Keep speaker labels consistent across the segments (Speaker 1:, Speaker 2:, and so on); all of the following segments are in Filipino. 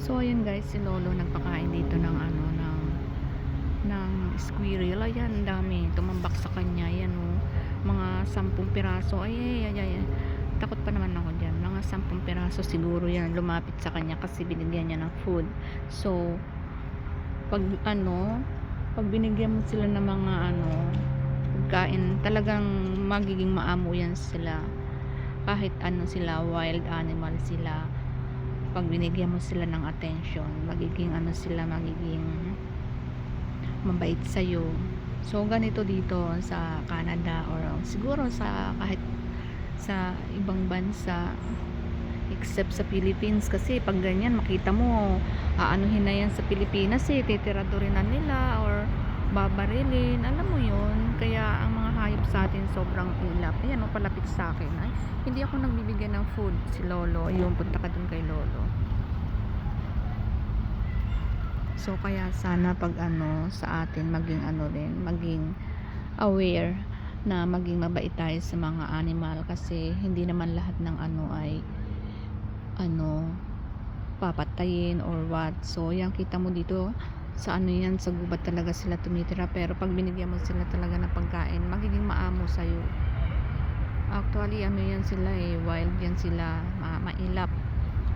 Speaker 1: So ayan guys, si Lolo nagpakain dito ng ano ng ng squirrel. Ayan, dami. Tumambak sa kanya. Ayan oh. Mga sampung piraso. Ay, ay, ay, ay. Takot pa naman ako dyan. Mga sampung piraso siguro yan lumapit sa kanya kasi binigyan niya ng food. So, pag ano, pag binigyan mo sila ng mga ano, pagkain, talagang magiging maamo yan sila. Kahit ano sila, wild animal sila pag binigyan mo sila ng attention magiging ano sila magiging mabait sa'yo. So ganito dito sa Canada or siguro sa kahit sa ibang bansa except sa Philippines. Kasi pag ganyan makita mo aanuhin na yan sa Pilipinas eh titiradurin na nila or babarilin. Alam mo yun kaya ang sa atin sobrang ilap. Ayan o palapit sa akin. Ay hindi ako nagbibigyan ng food. Si Lolo yung punta ka dun kay Lolo. So kaya sana pag ano sa atin maging ano din maging aware na maging mabait tayo sa mga animal kasi hindi naman lahat ng ano ay ano papatayin or what. So yan kita mo dito sa ano yan sa gubat talaga sila tumitira. Pero pag binigyan mo sila talaga ng pagkain magiging maamo sa'yo. Actually ano yan sila eh wild yan sila ma mailap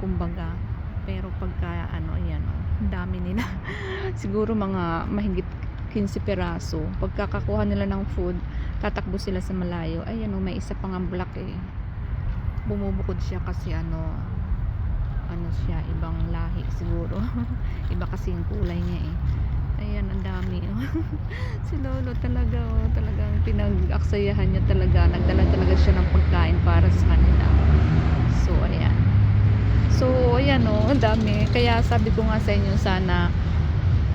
Speaker 1: kumbaga. Pero pagka ano yan oh, dami nila. Siguro mga mahigit 15 peraso pagkakakuha nila ng food tatakbo sila sa malayo. Ay ano may isa pang ang black eh. Bumubukod siya kasi ano ano siya ibang lahi siguro. Iba kasi yung kulay niya eh. Ayan ang dami oh. si Lolo talaga oh, talagang pinag-aksayahan niya talaga. Nagdala talaga siya ng pagkain para sa kanila. So ayan. So ayan oh. Ang dami. Kaya sabi ko nga sa inyo sana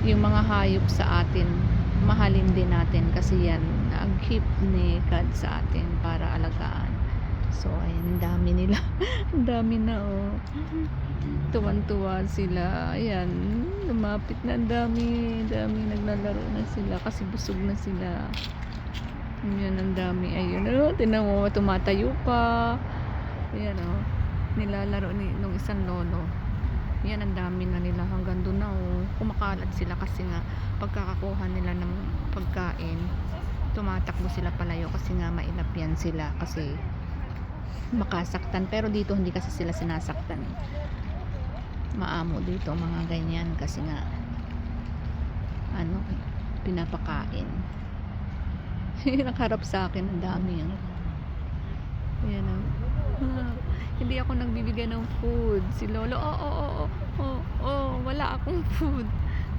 Speaker 1: yung mga hayop sa atin mahalin din natin kasi yan ang keep ni God sa atin para alagaan. So ayan ang dami nila. Ang dami na oh tuwan-tuwa sila. Ayan lumapit na. Dami dami naglalaro na sila kasi busog na sila. Ayan ang dami. Ayun oh, tinan mo tumatayo pa. Ayan oh nilalaro ni nung isang lolo. Yan ang dami na nila. Hanggang doon na oh, kumakalat sila kasi nga pagkakakuha nila ng pagkain tumatakbo sila palayo kasi nga mailap yan sila kasi makasaktan. Pero dito hindi kasi sila sinasaktan. eh. Maamo dito mga ganyan kasi nga ano pinapakain. Nakaharap sa akin ang dami yan yan. Ah, hindi ako nagbibigay ng food. Si lolo oh oh oh oh oh, oh wala akong food.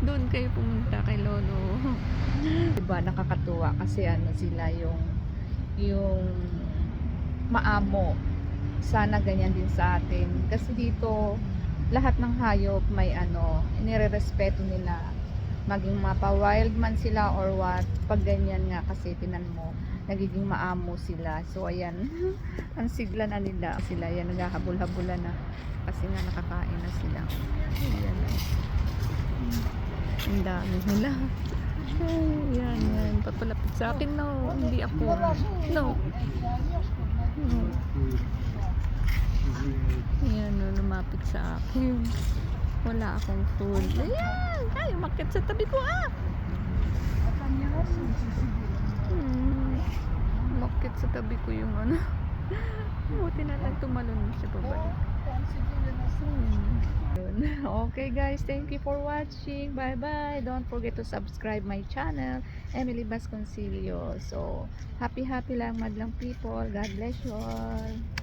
Speaker 1: Doon kayo pumunta kay lolo. Diba nakakatuwa kasi ano sila yung yung maamo. Sana ganyan din sa atin. Kasi dito lahat ng hayop may ano inirerespeto nila. Maging mapa wild man sila or what pag ganyan nga kasi tinan mo nagiging maamo sila. So ayan. Ang sigla na nila sila yan naghahabol-habulan na. Kasi nga nakakain na sila. Ayan. Ang dami nila. Ay, yan yan papalapit sa akin no? Hindi ako no. No Ayan, no, lumapit sa akin. Wala akong food. Ayan! Ay, umakit sa tabi ko ah! Hmm, umakit sa tabi ko yung ano. Buti na lang tumalon siya pabalik. Hmm. Okay guys, thank you for watching. Bye bye. Don't forget to subscribe my channel, Emily Vasconcelio. So, happy happy lang madlang people. God bless you all.